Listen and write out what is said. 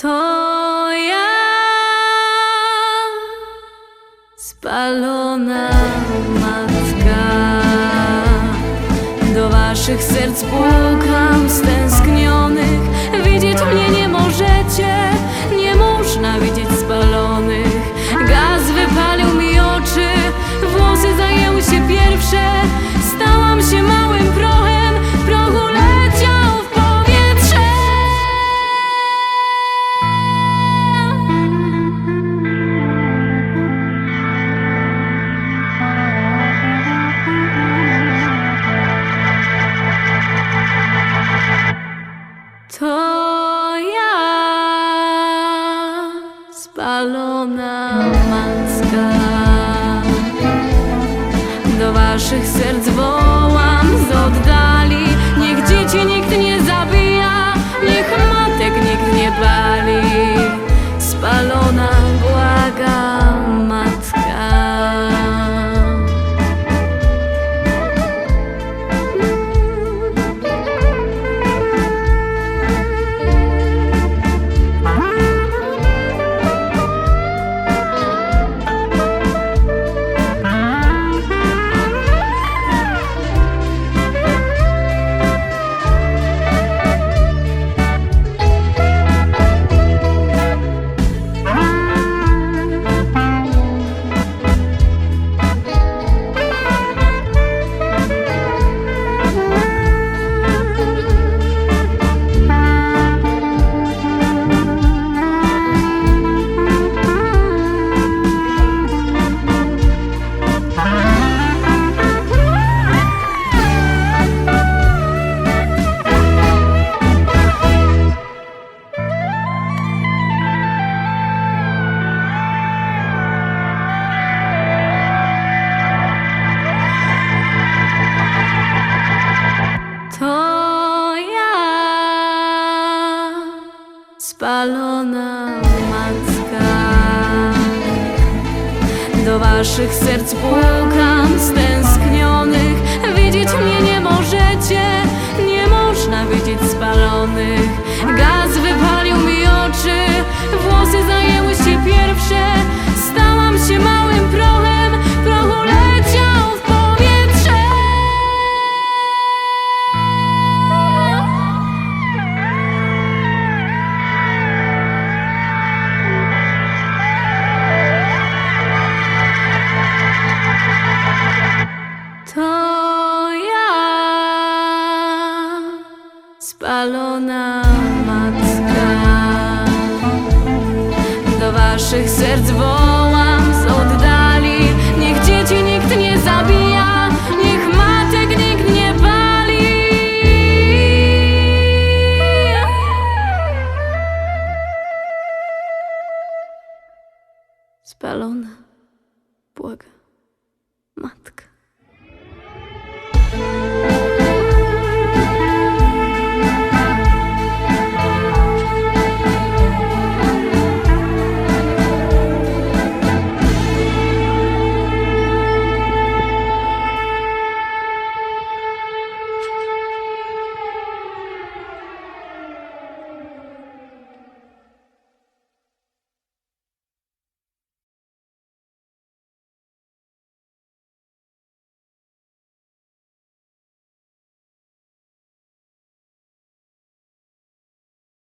To ja spalona matka. Do waszych serc pukam stęsknionych. Widzieć mnie nie spalona macka. Do waszych serc wołam z oddali. Spalona macka. Do waszych serc pukam stęsknionych. Widzieć mnie nie możecie, nie można widzieć spalonych. Gaz wypalił mi oczy, włosy zajęły się pierwsze. Stałam się małym spalona matka. Do waszych serc wołam z oddali. Niech dzieci nikt nie zabija, niech matek nikt nie pali. Spalona, błaga.